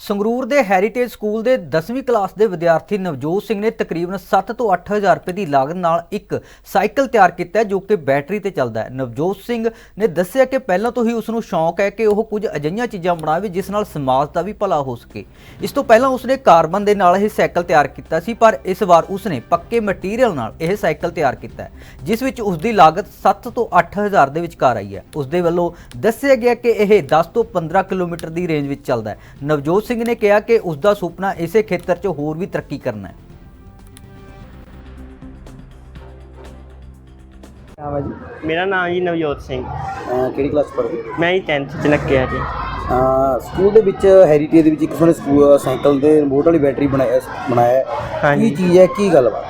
ਸੰਗਰੂਰ ਦੇ heritage school ਦੇ 10ਵੀਂ ਕਲਾਸ ਦੇ ਵਿਦਿਆਰਥੀ ਨਵਜੋਤ ਸਿੰਘ ਨੇ ਤਕਰੀਬਨ 7 ਤੋਂ 8000 ਰੁਪਏ ਦੀ ਲਾਗਤ ਨਾਲ ਇੱਕ ਸਾਈਕਲ ਤਿਆਰ ਕੀਤਾ ਜੋ ਕਿ ਬੈਟਰੀ ਤੇ ਚੱਲਦਾ ਹੈ। ਨਵਜੋਤ ਸਿੰਘ ਨੇ ਦੱਸਿਆ ਕਿ ਪਹਿਲਾਂ ਤੋਂ ਹੀ ਉਸ ਨੂੰ ਸ਼ੌਂਕ ਹੈ ਕਿ ਉਹ ਕੁਝ ਅਜਿਹੀਆਂ ਚੀਜ਼ਾਂ ਬਣਾਵੇ ਜਿਸ ਨਾਲ ਸਮਾਜ ਦਾ ਵੀ ਭਲਾ ਹੋ ਸਕੇ। ਇਸ ਤੋਂ ਪਹਿਲਾਂ ਉਸਨੇ ਕਾਰਬਨ ਦੇ ਨਾਲ ਇਹ ਸਾਈਕਲ ਤਿਆਰ ਕੀਤਾ ਸੀ, ਪਰ ਇਸ ਵਾਰ ਉਸਨੇ ਪੱਕੇ ਮਟੀਰੀਅਲ ਨਾਲ ਇਹ ਸਾਈਕਲ ਤਿਆਰ ਕੀਤਾ ਜਿਸ ਵਿੱਚ ਉਸ ਦੀ ਲਾਗਤ 7 ਤੋਂ 8000 ਦੇ ਵਿਚਕਾਰ ਆਈ ਹੈ। ਉਸ ਦੇ ਵੱਲੋਂ ਦੱਸਿਆ ਗਿਆ ਕਿ ਇਹ 10 ਤੋਂ 15 ਕਿਲੋਮੀਟਰ ਦੀ ਰੇਂਜ ਵਿੱਚ ਚੱਲਦਾ ਹੈ। ਨਵਜੋਤ ਸਿੰਘ ਨੇ ਕਿਹਾ ਕਿ ਉਸ ਦਾ ਸੁਪਨਾ ਇਸੇ ਖੇਤਰ 'ਚ ਹੋਰ ਵੀ ਤਰੱਕੀ ਕਰਨਾ ਹੈ। ਨਾਮ ਹੈ ਜੀ? ਮੇਰਾ ਨਾਮ ਜੀ ਨਵਜੋਤ ਸਿੰਘ। ਅਹ ਕਿਹੜੀ ਕਲਾਸ ਪੜ੍ਹਦੇ? ਮੈਂ ਜੀ 10th ਚ ਲੱਗਿਆ ਜੀ। ਅਹ ਸਕੂਲ ਦੇ ਵਿੱਚ ਹੈਰੀਟੇਜ ਦੇ ਵਿੱਚ ਇੱਕ ਸੋਹਣੇ ਸਕੂਲ ਸਾਈਕਲ ਦੇ ਰਿਮੋਟ ਵਾਲੀ ਬੈਟਰੀ ਬਣਾਇਆ ਬਣਾਇਆ ਹੈ। ਹਾਂਜੀ। ਕੀ ਚੀਜ਼ ਹੈ? ਕੀ ਗੱਲਬਾਤ?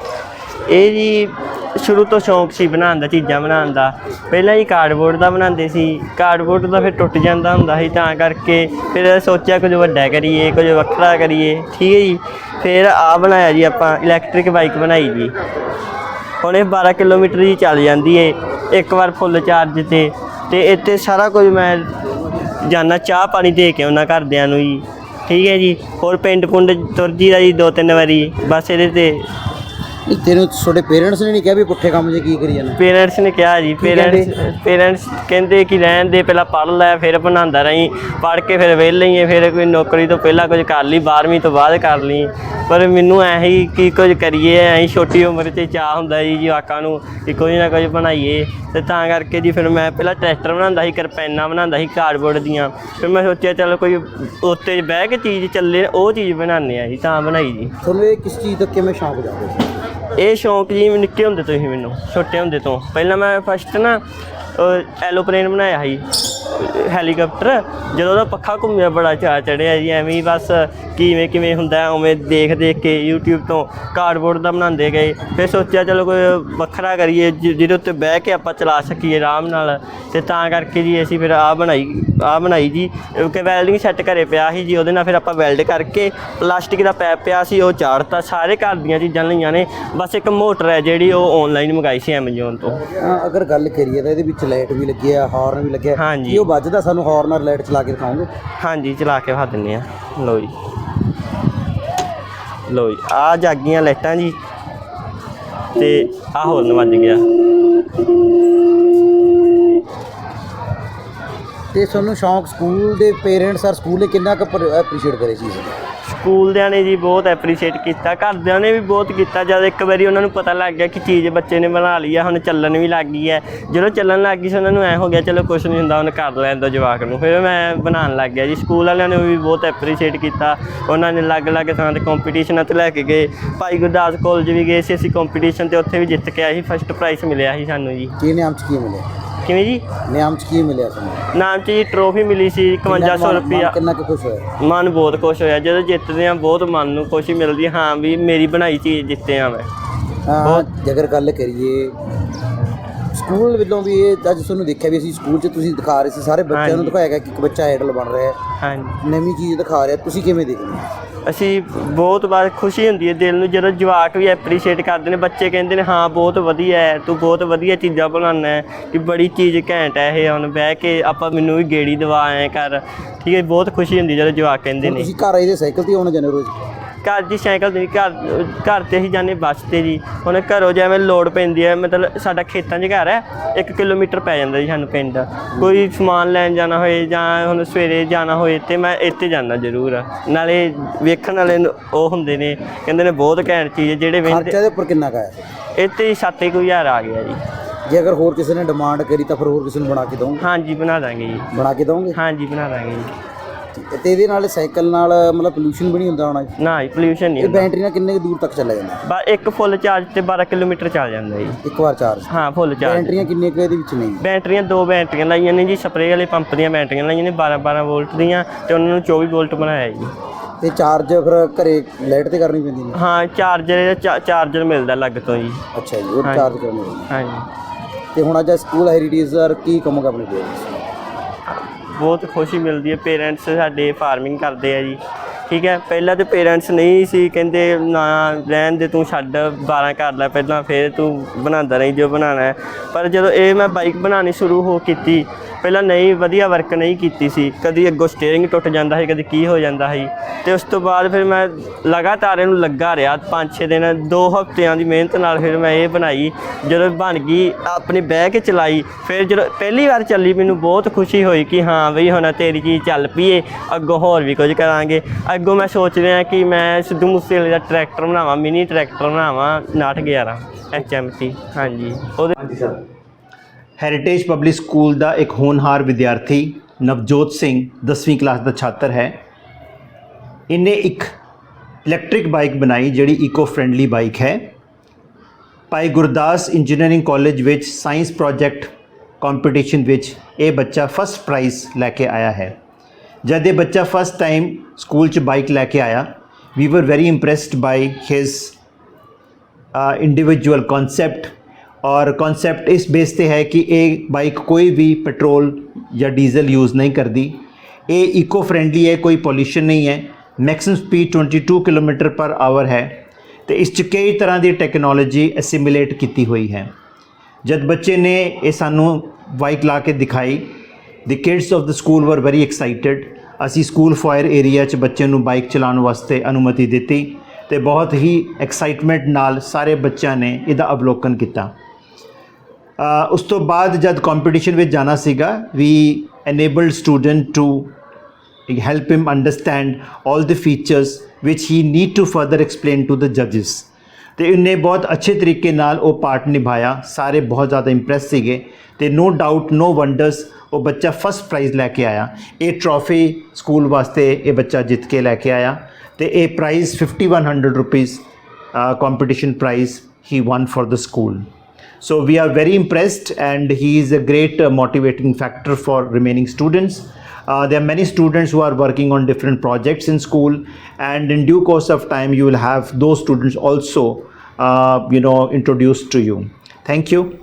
ਇਹ ਜੀ ਸ਼ੁਰੂ ਤੋਂ ਸ਼ੌਂਕ ਸੀ ਬਣਾਉਣ ਦਾ, ਚੀਜ਼ਾਂ ਬਣਾਉਣ ਦਾ। ਪਹਿਲਾਂ ਹੀ ਕਾਰਡਬੋਰਡ ਦਾ ਬਣਾਉਂਦੇ ਸੀ। ਕਾਰਡਬੋਰਡ ਦਾ ਫਿਰ ਟੁੱਟ ਜਾਂਦਾ ਹੁੰਦਾ ਸੀ, ਤਾਂ ਕਰਕੇ ਫਿਰ ਸੋਚਿਆ ਕੁਝ ਵੱਡਾ ਕਰੀਏ, ਕੁਝ ਵੱਖਰਾ ਕਰੀਏ। ਠੀਕ ਹੈ ਜੀ। ਫਿਰ ਆ ਬਣਾਇਆ ਜੀ ਆਪਾਂ ਇਲੈਕਟ੍ਰਿਕ ਬਾਈਕ ਬਣਾਈ ਜੀ। ਹੁਣ ਇਹ 12 ਕਿਲੋਮੀਟਰ ਦੀ ਚੱਲ ਜਾਂਦੀ ਏ, ਇੱਕ ਵਾਰ ਫੁੱਲ ਚਾਰਜ ਤੇ। ਤੇ ਇੱਥੇ ਸਾਰਾ ਕੁਝ ਮੈਂ ਜਾਨਾ, ਚਾਹ ਪਾਣੀ ਦੇ ਕੇ ਉਹਨਾਂ ਘਰਦਿਆਂ ਨੂੰ ਜੀ। ਠੀਕ ਹੈ ਜੀ। ਹੋਰ ਪਿੰਡ ਪੁੰਡ ਤੁਰ ਜੀ ਦਾ ਜੀ ਦੋ ਤਿੰਨ ਵਾਰੀ। ਬਸ ਇਹਦੇ ਤੇ ਨਹੀਂ ਤੈਨੂੰ ਤੁਹਾਡੇ ਪੇਰੈਂਟਸ ਨੇ ਨਹੀਂ ਕਿਹਾ ਵੀ ਪੁੱਠੇ ਕੰਮ 'ਚ ਕੀ ਕਰੀ ਜਾਣਾ? ਪੇਰੈਂਟਸ ਨੇ ਕਿਹਾ ਜੀ ਪੇਰੈਂਟਸ ਪੇਰੈਂਟਸ ਕਹਿੰਦੇ ਕਿ ਰਹਿਣ ਦੇ ਪਹਿਲਾਂ ਪੜ੍ਹ ਲੈ ਫਿਰ ਬਣਾਉਂਦਾ ਰਹੀਂ ਪੜ੍ਹ ਕੇ ਫਿਰ ਹੀ ਹੈ ਫਿਰ ਕੋਈ ਨੌਕਰੀ ਤੋਂ ਪਹਿਲਾਂ ਕੁਝ ਕਰ ਲਈ 12ਵੀਂ ਤੋਂ ਬਾਅਦ ਕਰ ਲਈ। ਪਰ ਮੈਨੂੰ ਐਂ ਹੀ ਕਿ ਕੁਝ ਕਰੀਏ ਐਂ ਛੋਟੀ ਉਮਰ 'ਚ ਚਾਹ ਹੁੰਦਾ ਜੀ ਜਵਾਕਾਂ ਨੂੰ ਕਿ ਕੁਝ ਨਾ ਕੁਝ ਬਣਾਈਏ। ਤੇ ਤਾਂ ਕਰਕੇ ਜੀ ਫਿਰ ਮੈਂ ਪਹਿਲਾਂ ਟਰੈਕਟਰ ਬਣਾਉਂਦਾ ਸੀ ਕਿਰਪੈਨਾਂ ਬਣਾਉਂਦਾ ਸੀ ਕਾਰਡਬੋਰਡ ਦੀਆਂ। ਫਿਰ ਮੈਂ ਸੋਚਿਆ ਚਲ ਕੋਈ ਉੱਤੇ ਬਹਿ ਕੇ ਚੀਜ਼ ਚੱਲੇ ਉਹ ਚੀਜ਼ ਬਣਾਉਂਦੇ ਆ ਜੀ ਤਾਂ ਬਣਾਈ ਜੀ। ਤੁਹਾਨੂੰ ਇਹ ਕਿਸ ਚੀਜ਼ ਦਾ ਕਿਵੇਂ ਸ਼ੌਂਕ ਜਾਗਦਾ ਇਹ ਸ਼ੌਂਕ ਜੀ ਨਿੱਕੇ ਹੁੰਦੇ ਤੋਂ ਹੀ ਮੈਨੂੰ, ਛੋਟੇ ਹੁੰਦੇ ਤੋਂ। ਪਹਿਲਾਂ ਮੈਂ ਫਸਟ ਨਾ ਐਲੋਪਲੇਨ ਬਣਾਇਆ ਸੀ। ਹੈਲੀਕਾਪਟਰ ਜਦੋਂ ਉਹਦਾ ਪੱਖਾ ਘੁੰਮਿਆ ਬੜਾ ਚਾਅ ਚੜਿਆ ਜੀ ਐਵੇਂ ਹੀ ਬਸ ਕਿਵੇਂ ਕਿਵੇਂ ਹੁੰਦਾ ਉਵੇਂ ਦੇਖ ਦੇਖ ਕੇ YouTube ਤੋਂ ਕਾਰਡਬੋਰਡ ਦਾ ਬਣਾਉਂਦੇ ਗਏ। ਫਿਰ ਸੋਚਿਆ ਚਲੋ ਕੋਈ ਵੱਖਰਾ ਕਰੀਏ ਜਿਹਦੇ ਉੱਤੇ ਬਹਿ ਕੇ ਆਪਾਂ ਚਲਾ ਸਕੀਏ ਆਰਾਮ ਨਾਲ। ਤੇ ਤਾਂ ਕਰਕੇ ਜੀ ਅਸੀਂ ਫਿਰ ਆ ਬਣਾਈ ਆ ਬਣਾਈ ਜੀ। ਕਿ ਵੈਲਡਿੰਗ ਸੈੱਟ ਘਰੇ ਪਿਆ ਸੀ ਜੀ ਉਹਦੇ ਨਾਲ ਫਿਰ ਆਪਾਂ ਵੈਲਡ ਕਰਕੇ ਪਲਾਸਟਿਕ ਦਾ ਪੈਪ ਪਿਆ ਸੀ ਉਹ ਚਾੜਤਾ। ਸਾਰੇ ਘਰ ਦੀਆਂ ਚੀਜ਼ਾਂ ਲਈਆਂ ਨੇ। ਬਸ ਇੱਕ ਮੋਟਰ ਹੈ ਜਿਹੜੀ ਉਹ ਆਨਲਾਈਨ ਮੰਗਾਈ ਸੀ Amazon ਤੋਂ। ਅਗਰ ਗੱਲ ਕਰੀਏ ਤਾਂ ਇਹਦੇ ਵਿੱਚ ਲਾਈਟ ਵੀ ਲੱਗੀ ਆ ਹਾਰਨ ਵੀ ਲੱਗਿਆ। ਹਾਂਜੀ। ਵੱਜਦਾ, ਸਾਨੂੰ ਹਾਰਨ ਲਾਈਟ ਚਲਾ ਕੇ ਦਿਖਾਓਗੇ? ਹਾਂਜੀ, ਚਲਾ ਕੇ ਵਿਖਾ ਦਿੰਨੇ ਆ ਲੋ ਜੀ। ਲੋ ਜੀ, ਆ ਜਾਗੀਆਂ ਲਾਈਟਾਂ ਜੀ। ਤੇ ਆ ਹੋਰਨ ਵੱਜ ਗਿਆ। ਤੇ ਤੁਹਾਨੂੰ ਸ਼ੌਂਕ ਸਕੂਲ ਦੇ ਪੇਰੈਂਟਸ ਔਰ ਸਕੂਲ ਨੇ ਕਿੰਨਾ ਕੁ ਐਪਰੀਸ਼ੀਏਟ ਕਰੇ ਚੀਜ਼ ਨੂੰ ਸਕੂਲ ਦਿਆਂ ਨੇ ਜੀ ਬਹੁਤ ਐਪਰੀਸ਼ੀਏਟ ਕੀਤਾ ਘਰਦਿਆਂ ਨੇ ਵੀ ਬਹੁਤ ਕੀਤਾ ਜਦ ਇੱਕ ਵਾਰੀ ਉਹਨਾਂ ਨੂੰ ਪਤਾ ਲੱਗ ਗਿਆ ਕਿ ਚੀਜ਼ ਬੱਚੇ ਨੇ ਬਣਾ ਲਈ ਆ ਹੁਣ ਚੱਲਣ ਵੀ ਲੱਗ ਗਈ ਹੈ। ਜਦੋਂ ਚੱਲਣ ਲੱਗ ਗਈ ਸੀ ਉਹਨਾਂ ਨੂੰ ਐ ਹੋ ਗਿਆ ਚਲੋ ਕੁਝ ਨਹੀਂ ਹੁੰਦਾ ਉਹਨੇ ਕਰ ਲੈਣ ਦੋ ਜਵਾਕ ਨੂੰ। ਫਿਰ ਮੈਂ ਬਣਾਉਣ ਲੱਗ ਗਿਆ ਜੀ। ਸਕੂਲ ਵਾਲਿਆਂ ਨੇ ਵੀ ਬਹੁਤ ਐਪਰੀਸ਼ੀਏਟ ਕੀਤਾ। ਉਹਨਾਂ ਨੇ ਅਲੱਗ-ਅਲੱਗ ਥਾਂ ਤੇ ਕੰਪੀਟੀਸ਼ਨਾਂ ਤੇ ਲੈ ਕੇ ਗਏ। ਭਾਈ ਗੁਰਦਾਸ ਕਾਲਜ ਵੀ ਗਏ ਸੀ ਅਸੀਂ ਕੰਪੀਟੀਸ਼ਨ ਤੇ ਉੱਥੇ ਵੀ ਜਿੱਤ ਕੇ ਆਏ ਸੀ। ਫਸਟ ਪ੍ਰਾਈਜ਼ ਮਿਲਿਆ ਸੀ ਸਾਨੂੰ ਜੀ। ਕੀ ਨਿਯਮ 'ਚ ਕੀ ਮਿਲਿਆ? ਕਿਵੇਂ ਜੀ? ਨਿਯਮ 'ਚ ਕੀ ਮਿਲਿਆ ਤੁਹਾਨੂੰ? ਨਾਮ 'ਚ ਜੀ ਟਰੋਫੀ ਮਿਲੀ ਸੀ 5100 ਮਨ- ਰੁਪਇਆ। ਕਿੰਨਾ ਕੁ ਖੁਸ਼ ਹੋਇਆ? ਮਨ ਬਹੁਤ ਖੁਸ਼ ਹੋਇਆ। ਜਦੋਂ ਜਿੱਤਦੇ ਆ ਬਹੁਤ ਮਨ ਨੂੰ ਖੁਸ਼ੀ ਮਿਲਦੀ ਹੈ, ਹਾਂ ਵੀ ਮੇਰੀ ਬਣਾਈ ਚੀਜ਼ ਜਿੱਤੇ ਆ ਮੈਂ। ਹਾਂ ਜੇਕਰ ਗੱਲ ਕਰੀਏ ਸਕੂਲ ਵੱਲੋਂ ਵੀ ਇਹ ਅੱਜ ਤੁਹਾਨੂੰ ਦੇਖਿਆ ਵੀ ਅਸੀਂ ਸਕੂਲ 'ਚ ਤੁਸੀਂ ਦਿਖਾ ਰਹੇ ਸੀ। ਸਾਰੇ ਬੱਚਿਆਂ ਨੂੰ। ਦਿਖਾਇਆ ਗਿਆ ਕਿ ਇੱਕ ਬੱਚਾ ਆਈਡਲ ਬਣ ਰਿਹਾ ਹੈ। ਹਾਂਜੀ। ਨਵੀਂ ਚੀਜ਼ ਦਿਖਾ ਰਿਹਾ। ਤੁਸੀਂ ਕਿਵੇਂ ਦੇਖਦੇ ਹੋ? ਅਸੀਂ ਬਹੁਤ ਵਾਰ ਖੁਸ਼ੀ ਹੁੰਦੀ ਹੈ ਦਿਲ ਨੂੰ ਜਦੋਂ ਜਵਾਕ ਵੀ ਐਪਰੀਸ਼ੀਏਟ ਕਰਦੇ ਨੇ ਬੱਚੇ ਕਹਿੰਦੇ ਨੇ ਹਾਂ ਬਹੁਤ ਵਧੀਆ ਹੈ ਤੂੰ ਬਹੁਤ ਵਧੀਆ ਚੀਜ਼ਾਂ ਬਣਾਉਣਾ ਹੈ ਕਿ ਬੜੀ ਚੀਜ਼ ਘੈਂਟ ਹੈ ਇਹ ਹੁਣ ਬਹਿ ਕੇ ਆਪਾਂ ਮੈਨੂੰ ਵੀ ਗੇੜੀ ਦਵਾ ਐ ਕਰ। ਠੀਕ ਹੈ ਬਹੁਤ ਖੁਸ਼ੀ ਹੁੰਦੀ ਜਦੋਂ ਜਵਾਕ ਕਹਿੰਦੇ ਨੇ। ਤੁਸੀਂ ਘਰ ਆਏ ਦੇ ਸਾਈਕਲ ਤੇ ਆਉਣਾ ਜਾਂਦੇ ਰੋਜ਼? ਘਰ ਦੀ ਸਾਈਕਲ ਤੇ ਘਰ ਘਰ ਤੇ ਅਸੀਂ ਜਾਂਦੇ ਬੱਸ ਤੇ ਜੀ। ਹੁਣ ਘਰੋਂ ਜਿਵੇਂ ਲੋਡ ਪੈਂਦੀ ਹੈ ਮਤਲਬ ਸਾਡਾ ਖੇਤਾਂ 'ਚ ਘਰ ਹੈ 1 ਕਿਲੋਮੀਟਰ ਪੈ ਜਾਂਦਾ ਜੀ ਸਾਨੂੰ ਪਿੰਡ। ਕੋਈ ਸਮਾਨ ਲੈਣ ਜਾਣਾ ਹੋਏ ਜਾਂ ਹੁਣ ਸਵੇਰੇ ਜਾਣਾ ਹੋਏ ਤੇ ਮੈਂ ਇੱਥੇ ਜਾਂਦਾ ਜ਼ਰੂਰ। ਨਾਲੇ ਵੇਖਣ ਵਾਲੇ ਉਹ ਹੁੰਦੇ ਨੇ ਕਹਿੰਦੇ ਨੇ ਬਹੁਤ ਘੈਂਟ ਚੀਜ਼ ਹੈ ਜਿਹੜੇ ਵੇਖਦੇ ਖਰਚਾ ਦੇ ਉੱਪਰ ਕਿੰਨਾ ਕਾਇਆ ਇੱਥੇ ਹਜ਼ਾਰ ਆ ਗਿਆ ਜੀ। ਜੇ ਅਗਰ ਹੋਰ ਕਿਸੇ ਨੇ ਡਿਮਾਂਡ ਕਰੀ ਤਾਂ ਫਿਰ ਹੋਰ ਕਿਸੇ ਨੂੰ ਬਣਾ ਕੇ ਦਵਾਂਗੇ ਹਾਂਜੀ ਬਣਾ ਦਾਂਗੇ ਜੀ। ਬਣਾ ਕੇ ਦਵਾਂਗੇ ਹਾਂਜੀ ਬਣਾ ਦਾਂਗੇ ਜੀ। ਤੇ ਇਹਦੇ ਨਾਲ ਸਾਈਕਲ ਨਾਲ ਮਤਲਬ ਪੋਲੂਸ਼ਨ ਵੀ ਨਹੀਂ ਹੁੰਦਾ ਹੋਣਾ ਨਾ ਜੀ ਪੋਲਿਊਸ਼ਨ ਨਹੀਂ ਇਹ ਹੁੰਦਾ। ਬੈਟਰੀ ਨਾਲ ਕਿੰਨੇ ਕੁ ਦੂਰ ਤੱਕ ਚੱਲਿਆ ਜਾਂਦਾ? ਬਸ ਇੱਕ ਫੁੱਲ ਚਾਰਜ ਤੇ 12 ਕਿਲੋਮੀਟਰ ਚੱਲ ਜਾਂਦਾ ਜੀ। ਇੱਕ ਵਾਰ ਚਾਰਜ ਹਾਂ ਫੁੱਲ ਚਾਰਜ ਬੈਟਰੀਆਂ ਕਿੰਨੇ ਕੁ ਇਹਦੇ ਵਿੱਚ ਨਹੀਂ ਬੈਟਰੀਆਂ ਦੋ ਬੈਟਰੀਆਂ ਲਾਈਆਂ ਨੇ ਜੀ ਸਪਰੇਅ ਵਾਲੇ ਪੰਪ ਦੀਆਂ ਬੈਟਰੀਆਂ ਲਾਈਆਂ ਨੇ 12 12 ਵੋਲਟ ਦੀਆਂ ਤੇ ਉਹਨਾਂ ਨੂੰ 24 ਵੋਲਟ ਬਣਾਇਆ ਜੀ। ਤੇ ਚਾਰਜ ਫਿਰ ਘਰੇ ਲਾਈਟ ਤੇ ਕਰਨੀ ਪੈਂਦੀ ਨੇ? ਹਾਂ ਚਾਰਜਰ ਚਾਰਜਰ ਮਿਲਦਾ ਲੱਗ ਤੋਂ ਜੀ। ਅੱਛਾ ਜੀ ਉਹ ਚਾਰਜ ਕਰਨੀ ਪੈਂਦੀ। ਹਾਂਜੀ। ਤੇ ਹੁਣ ਅੱਜ ਸਕੂਲ ਹੈਰੀਟੇਜ ਕੀ ਕਹੋਗੇ ਆਪਣੇ ਪੇਰੈਂਟਸ ਬਹੁਤ ਖੁਸ਼ੀ ਮਿਲਦੀ ਹੈ ਪੇਰੈਂਟਸ ਸਾਡੇ ਫਾਰਮਿੰਗ ਕਰਦੇ ਆ ਜੀ। ਠੀਕ ਹੈ, ਪਹਿਲਾਂ ਤੇ ਪੇਰੈਂਟਸ ਨਹੀਂ ਸੀ, ਕਹਿੰਦੇ ਨਾ ਰਹਿਣ ਦੇ, ਤੂੰ ਛੱਡ 12 ਕਰ ਲੈ ਪਹਿਲਾਂ, ਫਿਰ ਤੂੰ ਬਣਾਉਂਦਾ ਰਹੀ, ਜੋ ਬਣਾਉਣਾ ਪਰ ਜਦੋਂ ਇਹ ਮੈਂ ਬਾਈਕ ਬਣਾਉਣੀ ਸ਼ੁਰੂ ਹੋ ਕੀਤੀ ਪਹਿਲਾਂ ਨਹੀਂ, ਵਧੀਆ ਵਰਕ ਨਹੀਂ ਕੀਤੀ ਸੀ। ਕਦੀ ਅੱਗੋਂ ਸਟੀਅਰਿੰਗ ਟੁੱਟ ਜਾਂਦਾ ਸੀ, ਕਦੀ ਕੀ ਹੋ ਜਾਂਦਾ ਸੀ। ਤੇ ਉਸ ਤੋਂ ਬਾਅਦ ਫਿਰ ਮੈਂ ਲਗਾਤਾਰ ਇਹਨੂੰ ਲੱਗਾ ਰਿਹਾ। 5-6 ਦਿਨ 2 ਹਫ਼ਤਿਆਂ ਦੀ ਮਿਹਨਤ ਨਾਲ ਫਿਰ ਮੈਂ ਇਹ ਬਣਾਈ। ਜਦੋਂ ਬਣ ਗਈ, ਆਪਣੀ ਬਹਿ ਕੇ ਚਲਾਈ, ਫਿਰ ਜਦੋਂ ਪਹਿਲੀ ਵਾਰ ਚੱਲੀ, ਮੈਨੂੰ ਬਹੁਤ ਖੁਸ਼ੀ ਹੋਈ ਕਿ ਹਾਂ ਬਈ ਹੁਣ ਤੇਰੀ ਚੀਜ਼ ਚੱਲ ਪਈਏ ਅੱਗੋਂ ਹੋਰ ਵੀ ਕੁਝ ਕਰਾਂਗੇ। ਅੱਗੋਂ ਮੈਂ ਸੋਚ ਰਿਹਾ ਕਿ ਮੈਂ ਸਿੱਧੂ ਮੂਸੇਵਾਲੇ ਦਾ ਟਰੈਕਟਰ ਬਣਾਵਾਂ ਮਿਨੀ ਟਰੈਕਟਰ ਬਣਾਵਾਂ 911 ਐਚਐਮਟੀ ਹਾਂਜੀ। ਉਹਦੇ ਹੈਰੀਟੇਜ ਪਬਲਿਕ ਸਕੂਲ ਦਾ ਇੱਕ ਹੋਣਹਾਰ ਵਿਦਿਆਰਥੀ ਨਵਜੋਤ ਸਿੰਘ 10ਵੀਂ ਕਲਾਸ ਦਾ ਛਾਤਰ ਹੈ। ਇਹਨੇ ਇੱਕ ਇਲੈਕਟ੍ਰਿਕ ਬਾਈਕ ਬਣਾਈ ਜਿਹੜੀ ਇਕੋ ਫ੍ਰੈਂਡਲੀ ਬਾਈਕ ਹੈ। ਭਾਈ ਗੁਰਦਾਸ ਇੰਜੀਨੀਅਰਿੰਗ ਕਾਲਜ ਵਿੱਚ ਸਾਇੰਸ ਪ੍ਰੋਜੈਕਟ ਕੰਪੀਟੀਸ਼ਨ ਵਿੱਚ ਇਹ ਬੱਚਾ ਫਸਟ ਪ੍ਰਾਈਜ਼ ਲੈ ਕੇ ਆਇਆ ਹੈ। ਜਦ ਇਹ ਬੱਚਾ ਫਸਟ ਟਾਈਮ ਸਕੂਲ 'ਚ ਬਾਈਕ ਲੈ ਕੇ ਆਇਆ we were very impressed by his individual concept ਔਰ ਕਨਸੈਪਟ ਇਸ ਬੇਸ ਤੇ ਹੈ ਕਿ ਇਹ ਬਾਈਕ ਕੋਈ ਵੀ ਪੈਟਰੋਲ ਜਾਂ ਡੀਜ਼ਲ ਯੂਜ਼ ਨਹੀਂ ਕਰਦੀ। ਇਹ ਇਕੋ ਫ੍ਰੈਂਡਲੀ ਹੈ, ਕੋਈ ਪੋਲੂਸ਼ਨ ਨਹੀਂ ਹੈ। Maximum speed 22 kilometre per hour ਹੈ। ਤੇ ਇਸ 'ਚ ਕਈ ਤਰ੍ਹਾਂ ਦੀ ਟੈਕਨੋਲੋਜੀ ਐਸਿਮੀਲੇਟ ਕੀਤੀ ਹੋਈ ਹੈ। ਜਦ ਬੱਚੇ ਨੇ ਇਹ ਸਾਨੂੰ ਬਾਈਕ ਲਾ ਕੇ ਦਿਖਾਈ ਦੀ kids of the school were very excited ਅਸੀਂ ਸਕੂਲ ਫਾਇਰ ਏਰੀਆ 'ਚ ਬੱਚੇ ਨੂੰ ਬਾਈਕ ਚਲਾਉਣ ਵਾਸਤੇ ਅਨੁਮਤੀ ਦਿੱਤੀ ਤੇ ਬਹੁਤ ਹੀ ਐਕਸਾਈਟਮੈਂਟ ਨਾਲ ਸਾਰੇ ਬੱਚਿਆਂ ਨੇ ਇਹਦਾ ਅਵਲੋਕਨ ਕੀਤਾ। ਉਸ ਤੋਂ ਬਾਅਦ ਜਦ ਕੰਪੀਟੀਸ਼ਨ ਵਿੱਚ ਜਾਣਾ ਸੀਗਾ ਵੀ enabled student to help him understand all the features which he need to further explain to the judges. ਤੇ ਇਹਨੇ ਬਹੁਤ ਅੱਛੇ ਤਰੀਕੇ ਨਾਲ ਉਹ ਪਾਰਟ ਨਿਭਾਇਆ। ਸਾਰੇ ਬਹੁਤ ਜ਼ਿਆਦਾ ਇੰਪ੍ਰੈਸ ਸੀਗੇ। ਤੇ ਨੋ ਡਾਊਟ ਨੋ ਵੰਡਰਸ ਉਹ ਬੱਚਾ ਫਸਟ ਪ੍ਰਾਈਜ਼ ਲੈ ਕੇ ਆਇਆ। ਇਹ ਟਰੋਫੀ ਸਕੂਲ ਵਾਸਤੇ ਇਹ ਬੱਚਾ ਜਿੱਤ ਕੇ ਲੈ ਕੇ ਆਇਆ। ਤੇ ਇਹ prize 5100 rupees competition prize he one for the school So we are very impressed, and he is a great uh, motivating factor for remaining students. Uh, there are many students who are working on different projects in school, and in due course of time, you will have those students also, uh, you know, introduced to you. Thank you.